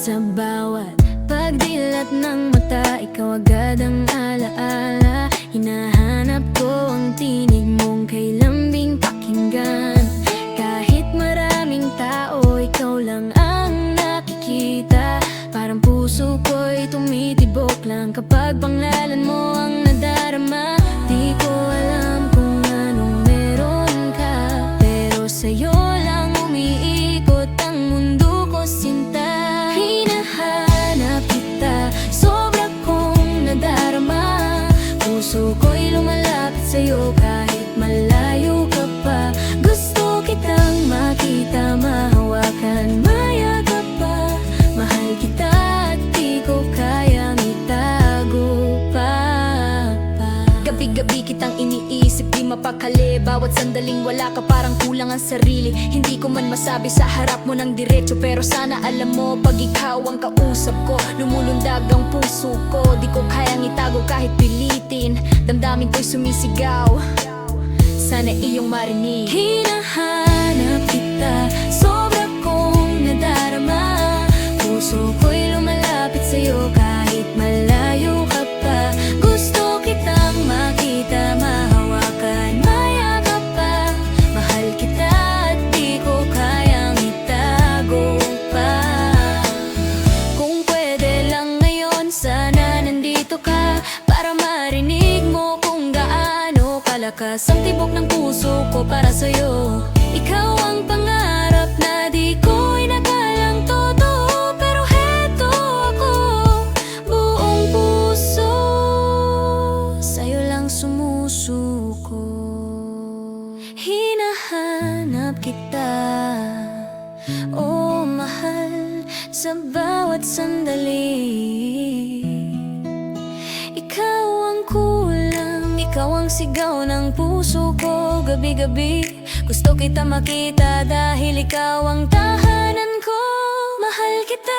Sa bawat pagdilat ng mata. Ikaw agad ang alaala. Hinahanap ko ang tinig mong kay lambing pakinggan. Kahit maraming tao, ikaw lang ang nakikita. Parang puso ko'y tumitibok lang Kapag pangalan mo ang nadal Puso ko'y lumalapit sa'yo kahit malayo ka pa. Gusto kitang makita, mahawakan, mayagap pa. Mahal kita at di ko kayang itago pa, pa. Gabi-gabi kitang iniisip, di mapakali. Bawat sandaling wala ka parang kulang ang sarili. Hindi ko man masabi sa harap mo ng diretso Pero sana alam mo, pag ikaw ang kausap ko Lumulundag ang puso ko. Di ko kayang itago kahit pilitin Damdamin ko'y sumisigaw. Sana iyong marinig. Hinahanap gaano kalakas Ang tibok ng puso ko para sa'yo. Ikaw ang pangarap na di ko inakalang totoo Pero heto ako, buong puso. Sa'yo lang sumusuko. Hinahanap kita. Oh, mahal sa bawat sandali ikaw ang sigaw ng puso ko Gabi-gabi, gusto kita makita dahil ikaw ang tahanan ko. Mahal kita